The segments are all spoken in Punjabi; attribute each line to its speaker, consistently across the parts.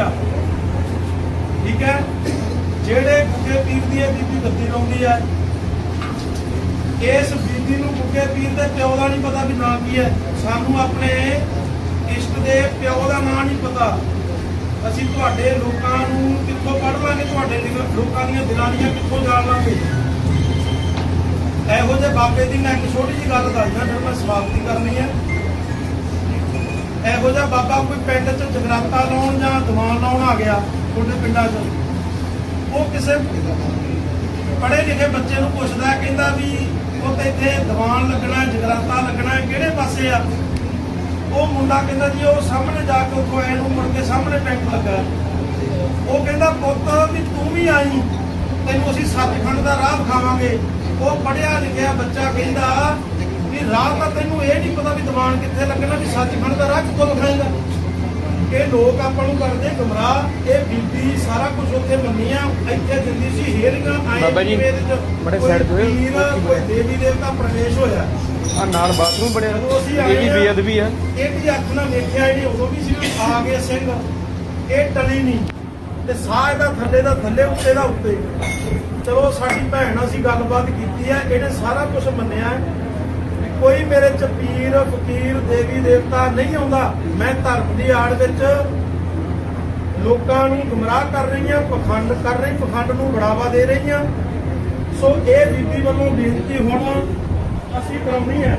Speaker 1: ਹੋਇਆ। ਠੀਕ ਹੈ? ਜਿਹੜੇ ਗੁੱਗੇ ਪੀਰ ਦੀ ਇਹ ਬੀਬੀ ਗੱਦੀ ਲਾਉਂਦੀ ਹੈ, ਇਸ ਬੀਬੀ ਨੂੰ ਗੁੱਗੇ ਪੀਰ ਦੇ ਪਿਓ ਦਾ ਨਹੀਂ ਪਤਾ ਵੀ ਨਾਂ ਕੀ ਹੈ। ਸਾਨੂੰ ਆਪਣੇ ਇਸ਼ਟ ਦੇ ਪਿਓ ਦਾ ਨਾਂ ਨਹੀਂ ਪਤਾ। ਅਸੀਂ ਤੁਹਾਡੇ ਲੋਕਾਂ ਨੂੰ ਕਿੱਥੋਂ ਪੜ੍ਹ ਲਾਂਗੇ? ਤੁਹਾਡੇ ਲੋਕਾਂ ਦੀਆਂ ਦਿਲਾਨੀਆਂ ਕਿੱਥੋਂ ਜਾਣ ਲਾਂਗੇ? ਇਹੋ ਜਿਹੇ ਬਾਬੇ ਦੀ ਮੈਂ ਇੱਕ ਛੋਟੀ ਜਿਹੀ ਗੱਲ ਦੱਸਦਾ, ਫਿਰ ਮੈਂ ਸਮਾਪਤੀ ਕਰਨੀ ਹੈ। ਇਹੋ ਜਿਹਾ ਬਾਬਾ ਕੋਈ ਪਿੰਡ 'ਚ ਜਗਰਾਤਾ ਲਾਉਣ ਜਾਂ ਦੀਵਾਨ ਲਾਉਣ ਆ ਗਿਆ, ਤੁਹਾਡੇ ਪਿੰਡਾਂ 'ਚ। ਉਹ ਕਿਸੇ ਪੜ੍ਹੇ ਲਿਖੇ ਬੱਚੇ ਨੂੰ ਪੁੱਛਦਾ ਕਹਿੰਦਾ ਵੀ ਉਹ ਤੇ ਇੱਥੇ ਦੀਵਾਨ ਲੱਗਣਾ ਜਗਰਾਤਾ ਲੱਗਣਾ ਕਿਹੜੇ ਪਾਸੇ ਆ? ਉਹ ਮੁੰਡਾ ਕਹਿੰਦਾ ਜੀ, ਉਹ ਸਾਹਮਣੇ ਜਾ ਕੇ ਉੱਥੋਂ ਐ ਨੂੰ ਮੁੜ ਕੇ ਸਾਹਮਣੇ ਟੈਂਟ ਲੱਗਾ। ਉਹ ਕਹਿੰਦਾ, ਪੁੱਤ, ਵੀ ਤੂੰ ਵੀ ਆਈ, ਤੈਨੂੰ ਅਸੀਂ ਸੱਚਖੰਡ ਦਾ ਰਾਹ ਵਿਖਾਵਾਂਗੇ। ਉਹ ਪੜਿਆ ਲਿਖਿਆ ਬੱਚਾ ਕਹਿੰਦਾ ਰਾਹ ਤਾਂ ਤੈਨੂੰ ਇਹ ਨਹੀਂ ਪਤਾ ਵੀ ਦੀਵਾਨ ਕਿੱਥੇ ਲੱਗਣਾ ਵੀ ਸੱਚਖੰਡ ਦਾ ਰਾਹ ਕਿੱਥੋਂ ਵਿਖਾਏਗਾ। ਇਹ ਲੋਕ ਆਪਾਂ ਨੂੰ ਕਰਦੇ ਗੁੰਮਰਾਹ ਇਹ ਬੀਬੀ ਸਾਰਾ ਕੁਝ ਉੱਥੇ ਮੰਨੀਆਂ ਇੱਥੇ ਦਿੰਦੀ ਸੀ ਹੇਰੀਆਂ ਆਏ
Speaker 2: ਬਾਬਾ ਜੀ, ਬੜੇ side ਤੇ ਹੋਏ।
Speaker 1: ਕੋਈ ਦੇਵੀ ਦੇਵਤਾ ਪ੍ਰਵੇਸ਼ ਹੋਇਆ।
Speaker 2: ਆ ਨਾਲ ਬਾਥਰੂਮ ਬਣਿਆ।
Speaker 1: ਜਦੋਂ ਅਸੀਂ ਆਏ
Speaker 2: ਇਹ ਵੀ
Speaker 1: ਆ,
Speaker 2: ਬੇਅਦਬੀ ਆ।
Speaker 1: ਇਹਦੀ ਅੱਖ ਨਾਲ ਵੇਖਿਆ ਇਹਨੇ ਉਦੋਂ ਵੀ ਸੀ ਵੀ ਆ ਗਏ ਸਿੰਘ। ਇਹ ਟਲੀ ਨਹੀਂ। ਤੇ ਸਾਹ ਇਹਦਾ ਥੱਲੇ ਦਾ ਥੱਲੇ ਉੱਤੇ ਦਾ ਉੱਤੇ। ਚਲੋ ਸਾਡੀ ਭੈਣ ਨਾਲ ਅਸੀਂ ਗੱਲਬਾਤ ਕੀਤੀ ਹੈ ਇਹਨੇ ਸਾਰਾ ਕੁਝ ਮੰਨਿਆ। ਹੈ। ਕੋਈ ਮੇਰੇ ਚ ਪੀਰ ਫਕੀਰ, ਦੇਵੀ, ਦੇਵਤਾ ਨਹੀਂ ਆਉਂਦਾ। ਮੈਂ ਧਰਮ ਦੀ ਆੜ ਵਿੱਚ ਲੋਕਾਂ ਨੂੰ ਗੁੰਮਰਾਹ ਕਰ ਰਹੀ ਹਾਂ, ਪਖੰਡ ਕਰ ਰਹੀ, ਪਖੰਡ ਨੂੰ ਬੜਾਵਾ ਦੇ ਰਹੀ ਹਾਂ। ਸੋ ਇਹ ਬੀਬੀ ਵੱਲੋਂ ਬੇਨਤੀ ਹੁਣ ਅਸੀਂ ਕਰਾਉਣੀ ਹੈ।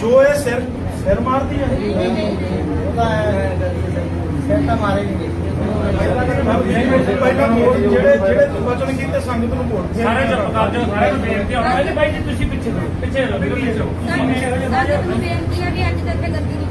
Speaker 1: ਜੋ ਇਹ ਸਿਰ ਸਿਰ ਮਾਰਦੀ ਹੈ। ਪਹਿਲਾਂ ਮੋੜ ਜਿਹੜੇ ਜਿਹੜੇ ਵਚਨ ਕੀਤੇ ਸੰਗਤ ਨੂੰ ਮੋੜ
Speaker 3: ਸਾਰੇ ਚੁੱਪ ਕਰ ਜਾਓ ਸਾਰੇ ਨੂੰ ਬੇਨਤੀ ਆ। ਕਹਿੰਦੇ ਬਾਈ ਜੀ, ਤੁਸੀਂ ਪਿੱਛੇ ਰਹੋ ਪਿੱਛੇ ਰਹੋ ਪਿੱਛੇ ਰਹੋ।
Speaker 4: ਸਾਡੇ ਬੇਨਤੀ ਹੈ ਵੀ ਅੱਜ ਤੱਕ ਗੱਦੀ ਨਹੀਂ